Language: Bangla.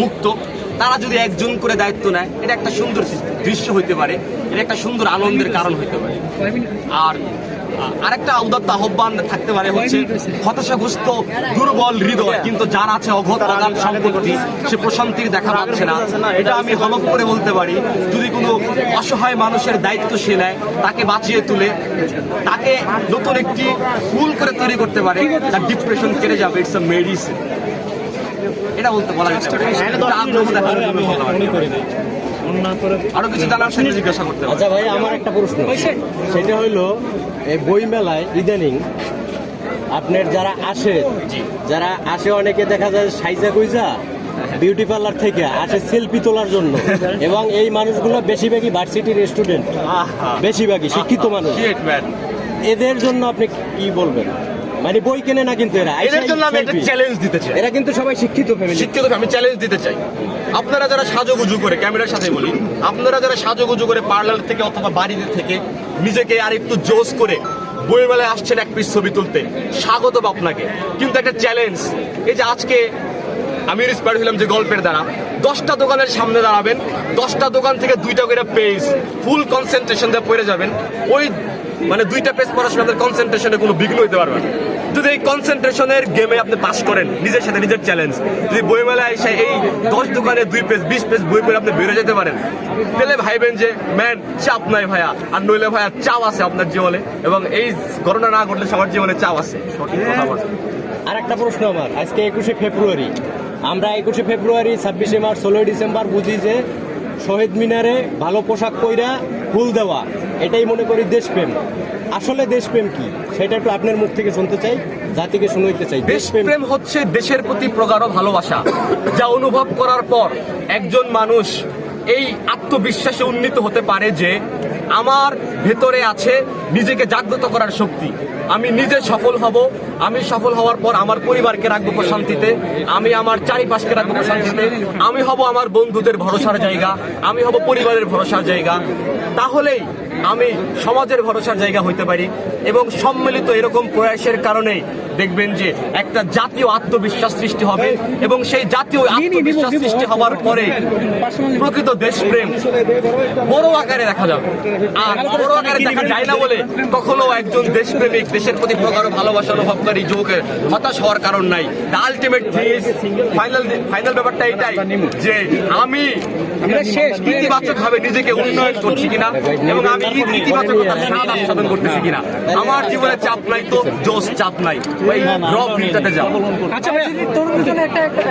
মুক্ত, তারা যদি একজন করে দায়িত্ব নেয়, এটা একটা সুন্দর দৃশ্য হইতে পারে, এটা একটা সুন্দর আনন্দের কারণ হইতে পারে। আর আরেকটা উদাত্ত আহ্বান থাকতে পারে হচ্ছে, হতাশাগ্রস্ত, দুর্বল হৃদয়, কিন্তু যার আছে অঘট অগাধ সম্পত্তি, সে প্রশান্তির দেখা পাচ্ছে না। এটা আমি হলফ করে বলতে পারি, যদি কোনো অসহায় মানুষের দায়িত্ব সে নেয়, তাকে বাঁচিয়ে তুলে, তাকে নতুন একটি ফুল করে তৈরি করতে পারে, তার ডিপ্রেশন কেটে যাবে ইটস আ মেডিসিন এটা বলতে বলা। আরও কিছু জানার সেটা জিজ্ঞাসা করতে আচ্ছা ভাই আমার একটা প্রশ্ন। সেটা হইল এই বই মেলায় ইদানিং আপনার যারা আসে যারা আসে অনেকে দেখা যায় সাইজা কুইজা বিউটি পার্লার থেকে আসে সেলফি তোলার জন্য। এবং এই মানুষগুলো বেশিরভাগই ভার্সিটির স্টুডেন্ট আহা। বেশিরভাগই শিক্ষিত মানুষ। এদের জন্য আপনি কি বলবেন? মানে বই কেনে না কিন্তু এরা। এদের জন্য আমি একটা চ্যালেঞ্জ দিতে চাই। এরা কিন্তু সবাই শিক্ষিত ফ্যামিলি শিক্ষিত আমি চ্যালেঞ্জ দিতে চাই। আপনারা যারা সাজুগুজু করে ক্যামেরার সাথে বলি আপনারা যারা সাজুগুজু করে পার্লার থেকে অথবা বাড়িতে থেকে নিজেকে আর একটু জোস করে বইমেলায় আসছেন এক পিস ছবি তুলতে স্বাগত আপনাকে। কিন্তু একটা চ্যালেঞ্জ এই যে আজকে আমি ইন্সপায়ার হলাম যে গল্পের দ্বারা। দশটা দোকানের সামনে দাঁড়াবেন দশটা দোকান থেকে দুইটা করে পেজ ফুল কনসেন্ট্রেশন দিয়ে পড়ে যাবেন। ওই মানে দুইটা পেজ পড়ার সময় আপনার কনসেন্ট্রেশনে কোনো বিঘ্ন হতে পারবে না। যদি এই কনসেন্ট্রেশনের গেমে আপনি পাস করেন নিজের সাথে নিজের চ্যালেঞ্জ যদি বইমেলায় এসে এই দশ দোকানে দুই পেজ বিশ পেজ বই পড়ে আপনি বেরো যেতে পারেন তাহলে ভাইবেন যে ম্যান চাপ নাই ভাইয়া। আর নইলে ভাইয়া চাপ আছে আপনার জীবনে এবং এই ঘটনা না ঘটলে সবার জীবনে চাপ আছে। সঠিক কথা বলছেন। আর একটা প্রশ্ন আমার আজকে একুশে ফেব্রুয়ারি। আমরা একুশে ফেব্রুয়ারি ছাব্বিশে মার্চ ষোলোই ডিসেম্বর বুঝি যে শহীদ মিনারে ভালো পোশাক পইরা ফুল দেওয়া, এটাই মনে করি দেশপ্রেম। আসলে দেশপ্রেম কি? সেটা একটু আপনার মুখ থেকে শুনতে চাই, জাতিকে শুনাইতে চাই। দেশপ্রেম হচ্ছে দেশের প্রতি প্রগাঢ় ভালোবাসা, যা অনুভব করার পর একজন মানুষ এই আত্মবিশ্বাসে উন্নীত হতে পারে যে আমার ভেতরে আছে নিজেকে জাগ্রত করার শক্তি আমি নিজে সফল হব আমি সফল হওয়ার পর আমার পরিবারকে রাখব প্রশান্তিতে আমি আমার চারিপাশকে রাখব প্রশান্তিতে আমি হব আমার বন্ধুদের ভরসার জায়গা আমি হব পরিবারের ভরসার জায়গা তাহলেই আমি সমাজের ভরসার জায়গা হইতে পারি এবং সম্মিলিত এরকম প্রয়াসের কারণে দেখবেন যে একটা জাতীয় আত্মবিশ্বাস সৃষ্টি হবে এবং সেই জাতীয় আত্মবিশ্বাস সৃষ্টি হওয়ার পরে প্রকৃত দেশপ্রেম বড় আকারে দেখা যাবে আর বড় আকারে দেখা যায় না বলে কখনো একজন দেশপ্রেমিক দেশের প্রতি প্রগাঢ় ভালোবাসা অনুভবকারী যুবকের হতাশ হওয়ার কারণ নাই। দ্য আলটিমেট ফাইনাল ফাইনাল ব্যাপারটা এটাই যে আমি ইতিবাচক ভাবে নিজেকে উন্নয়ন করছি কিনা এবং আমি ইতিবাচকতার স্বাদ আস্বাদন করতেছি কিনা। আমার জীবনে চাপ নাই তো জোশ চাপ নাই। ওই ড্রপ ফিল্টাতে যাও। আচ্ছা তরুণ একটা একটা